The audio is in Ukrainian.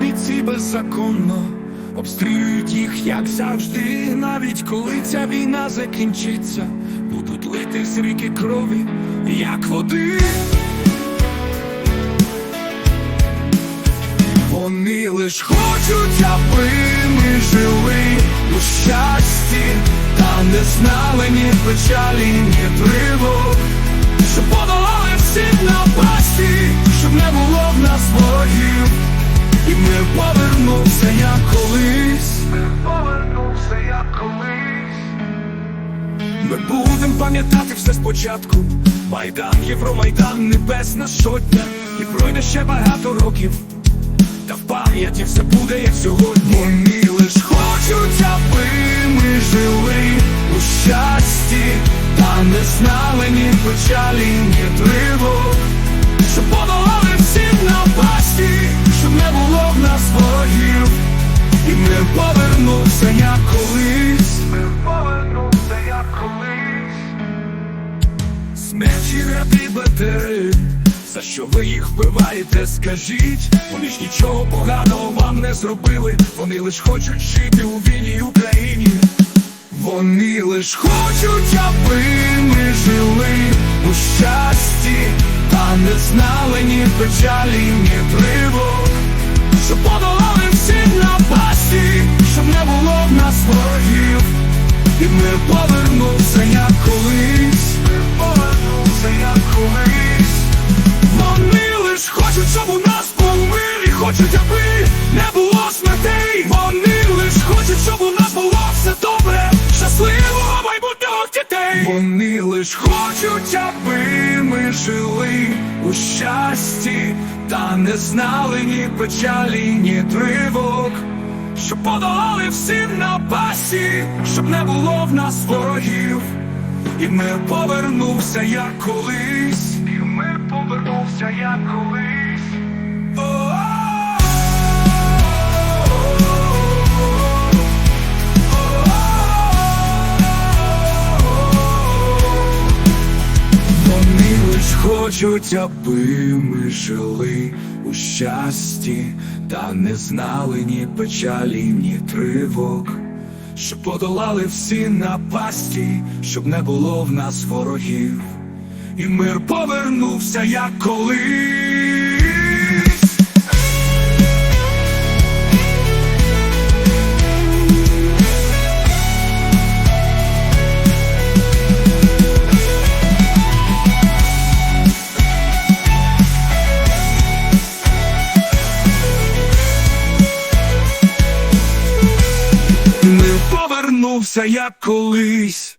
бійці беззаконно обстрілюють їх, як завжди, навіть коли ця війна закінчиться, будуть лити з ріки крові, як води. Вони лиш хочуть, аби ми жили у щасті, та не знали ні печалі, ні Ми будем пам'ятати все спочатку. Майдан, Євромайдан, Небесна Сотня, і пройде ще багато років. Та в пам'яті все буде, як сьогодні. Вони лиш хочуть, аби ми жили у щасті, та не знали ні печалі, ні тривог, що ви їх вбиваєте, скажіть, вони ж нічого поганого вам не зробили, вони лиш хочуть жити у вільній Україні. Вони лиш хочуть, аби ми жили у щасті, та не знали ні печалі, ні тривог, що подолали хочуть, аби не було смертей. Вони лиш хочуть, щоб у нас було все добре, щасливого майбутнього дітей. Вони лиш хочуть, аби ми жили у щасті, та не знали ні печалі, ні тривог. Щоб подолали всі напасті, щоб не було в нас ворогів, і мир повернувся, як колись, і мир повернувся, як колись. Хочуть, аби ми жили у щасті, та не знали ні печалі, ні тривог, щоб подолали всі напасті, щоб не було в нас ворогів, і мир повернувся, як колись. повернеться як колись.